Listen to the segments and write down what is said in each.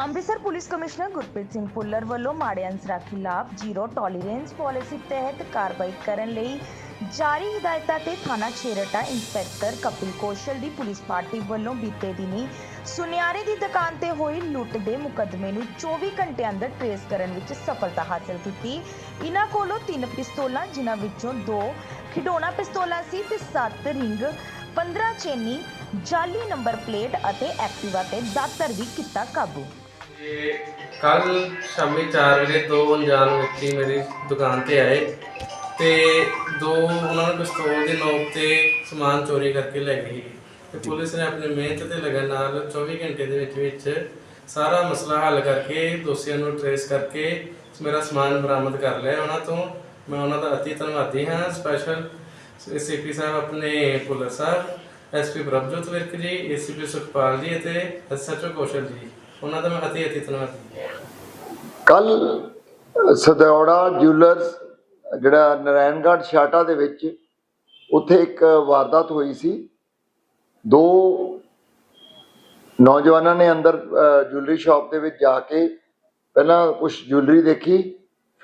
Amritsar police commissioner Gurpreet Singh Bhullar ਵੱਲੋਂ ਮਾੜੇ ਅਨਸਰਾਂ ਖਿਲਾਫ ਜ਼ੀਰੋ ਟੋਲਰੈਂਸ ਪਾਲਿਸੀ ਤਹਿਤ ਕਾਰਵਾਈ ਕਰਨ ਲਈ ਜਾਰੀ ਹਦਾਇਤਾਂ ਤੇ ਥਾਣਾ ਛੇਰਟਾ ਇੰਸਪੈਕਟਰ ਕਪਿਲ ਕੌਸ਼ਲ ਦੀ ਪੁਲਿਸ ਪਾਰਟੀ ਵੱਲੋਂ ਬੀਤੇ ਦਿਨੀ ਸੁਨਿਆਰੇ ਦੀ ਦੁਕਾਨ ਤੇ ਹੋਈ ਲੁੱਟ ਦੇ ਮੁਕੱਦਮੇ ਨੂੰ 24 ਘੰਟੇ ਅੰਦਰ ਟ੍ਰੇਸ ਕਰਨ ਵਿੱਚ ਸਫਲਤਾ ਹਾਸਲ ਕੀਤੀ। ਇਹਨਾਂ ਕੋਲੋਂ ਤਿੰਨ ਪਿਸਤੌਲਾਂ, ਜਿਨ੍ਹਾਂ ਵਿੱਚੋਂ ਦੋ ਖਿਡੌਣਾ ਪਿਸਤੌਲਾਂ ਸੀ ਤੇ 7 ਰਿੰਗ 15 ਚੇਨੀ, ਜਾਲੀ ਨੰਬਰ ਪਲੇਟ ਅਤੇ ਐਕਟਿਵਾ ਤੇ ਦਾਤਰ ਵੀ ਕੀਤਾ ਕਾਬੂ। ਕੱਲ ਸ਼ਾਮੀ 4 ਵਜੇ ਦੋ ਅਣਜਾਣ ਵਿਅਕਤੀ ਮੇਰੀ ਦੁਕਾਨ ਤੇ ਆਏ ਤੇ ਦੋ ਉਹਨਾਂ ਨੇ ਪਿਸਤੌਲ ਦੇ ਨੋਕ ਤੇ ਸਮਾਨ ਚੋਰੀ ਕਰਕੇ ਲੈ ਗਏ। ਤੇ ਪੁਲਿਸ ਨੇ ਆਪਣੀ ਮਿਹਨਤ ਤੇ ਲਗਨ ਨਾਲ 24 ਘੰਟੇ ਦੇ ਵਿੱਚ ਵਿੱਚ ਸਾਰਾ ਮਸਲਾ ਹੱਲ ਕਰਕੇ ਦੋਸ਼ੀਆਂ ਨੂੰ ਟਰੇਸ ਕਰਕੇ ਮੇਰਾ ਸਮਾਨ ਬਰਾਮਦ ਕਰ ਲਿਆ। ਉਹਨਾਂ ਤੋਂ ਮੈਂ ਉਹਨਾਂ ਦਾ ਅਤੀ ਧੰਨਵਾਦੀ ਹਾਂ। ਸਪੈਸ਼ਲ ਸੀਪੀ ਸਾਹਿਬ ਆਪਣੇ ਪੁਲਰ ਸਾਹਿਬ ਐਸਪੀ ਪ੍ਰਭਜੋਤ ਵਿਰਕ ਜੀ ਏਸੀਪੀ ਸੁਖਪਾਲ ਜੀ ਅਤੇ ਐਸਐਚਓ ਕੌਸ਼ਲ ਜੀ। ਉਹਨਾਂ ਦਾ ਮੈਂ ਅਤੀ ਅਤੀ ਧੰਨਵਾਦੀ ਕੱਲ ਸਦੌੜਾ ਜੁਐਲਰਸ, ਜਿਹੜਾ ਨਰਾਇਣਗੜ੍ਹ ਛਾਟਾ ਦੇ ਵਿੱਚ ਉੱਥੇ ਇੱਕ ਵਾਰਦਾਤ ਹੋਈ ਸੀ। ਦੋ ਨੌਜਵਾਨਾਂ ਨੇ ਅੰਦਰ ਜੁਐਲਰੀ ਸ਼ਾਪ ਦੇ ਵਿੱਚ ਜਾ ਕੇ ਪਹਿਲਾਂ ਕੁਝ ਜੁਐਲਰੀ ਦੇਖੀ,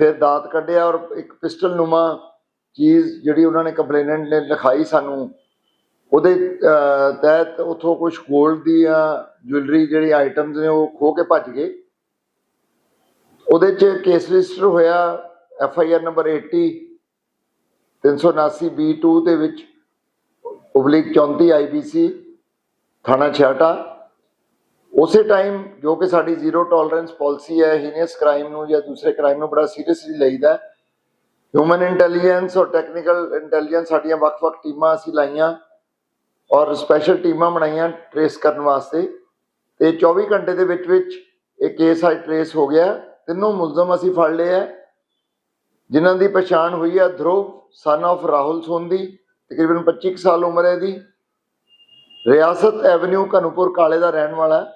ਫਿਰ ਦਾਤ ਕੱਢਿਆ ਔਰ ਇੱਕ ਪਿਸਟਲ ਨੂਮਾ ਚੀਜ਼ ਜਿਹੜੀ ਉਹਨਾਂ ਨੇ ਕੰਪਲੇਨੈਂਟ ਨੇ ਲਿਖਾਈ ਸਾਨੂੰ ਉਹਦੇ ਤਹਿਤ ਉਥੋਂ ਕੁਝ 골ਡ ਦੀਆਂ ਜੁਐਲਰੀ ਜਿਹੜੀ ਆਈਟਮਸ ਨੇ ਉਹ ਖੋ ਕੇ ਭੱਜ ਗਏ। ਉਹਦੇ ਚ ਕੇਸ ਰਜਿਸਟਰ ਹੋਇਆ F I R number 80 379 B2 ਦੇ ਵਿੱਚ ਉਬਲਿਕ 34 ਆਈਬੀਸੀ ਥਾਣਾ ਛਿਆਟਾ। ਉਸੇ ਟਾਈਮ ਜੋ ਕਿ ਸਾਡੀ ਜ਼ੀਰੋ ਟੋਲਰੈਂਸ ਪਾਲਿਸੀ ਹੈ ਹੀਨੀਅਸ ਕ੍ਰਾਈਮ ਨੂੰ ਜਾਂ ਦੂਸਰੇ ਕ੍ਰਾਈਮ ਨੂੰ ਬੜਾ ਸੀਰੀਅਸਲੀ ਲਈਦਾ ਹਿਊਮਨ ਇੰਟੈਲੀਜੈਂਸ ਔਰ ਟੈਕਨੀਕਲ ਇੰਟੈਲੀਜੈਂਸ ਸਾਡੀਆਂ ਵੱਖ-ਵੱਖ ਟੀਮਾਂ ਅਸੀਂ ਲਾਈਆਂ। ਔਰ ਸਪੈਸ਼ਲ ਟੀਮਾਂ ਬਣਾਈਆਂ ਟਰੇਸ ਕਰਨ ਵਾਸਤੇ। ਤੇ 24 ਘੰਟੇ ਦੇ ਵਿੱਚ ਵਿੱਚ ਇਹ ਕੇਸ ਅੱਜ ਟਰੇਸ ਹੋ ਗਿਆ। ਤਿੰਨੋਂ ਮੁਲਜ਼ਮ ਅਸੀਂ ਫੜ ਲਏ ਹੈ ਜਿਨ੍ਹਾਂ ਦੀ ਪਛਾਣ ਹੋਈ ਹੈ ਧਰੁਵ ਸਨ of ਰਾਹੁਲ ਸੋਂਦੀ, ਤਕਰੀਬਨ 25 ਕੁ ਸਾਲ ਉਮਰ ਹੈ ਇਹਦੀ। ਰਿਆਸਤ ਐਵਨਿਊ ਕਨੂਪੁਰ ਕਾਲੇ ਦਾ ਰਹਿਣ ਵਾਲਾ